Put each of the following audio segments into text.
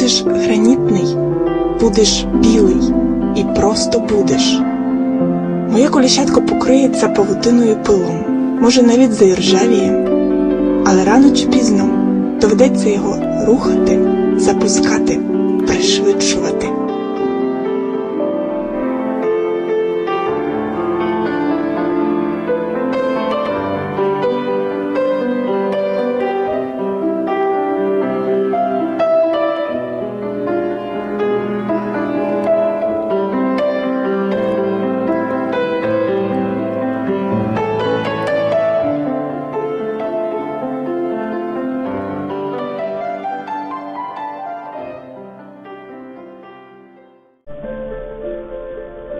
будеш гранітний, будеш білий і просто будеш. Моє коліщатко покриється павутиною пилом, може навіть заіржавіє, але рано чи пізно доведеться його рухати, запускати, пришвидшувати.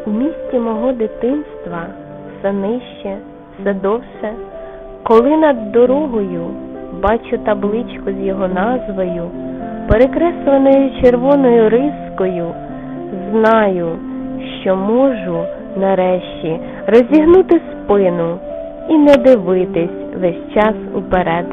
У місті мого дитинства все нижче, все довше, коли над дорогою бачу табличку з його назвою, перекресленою червоною рискою, знаю, що можу нарешті розігнути спину і не дивитись весь час уперед.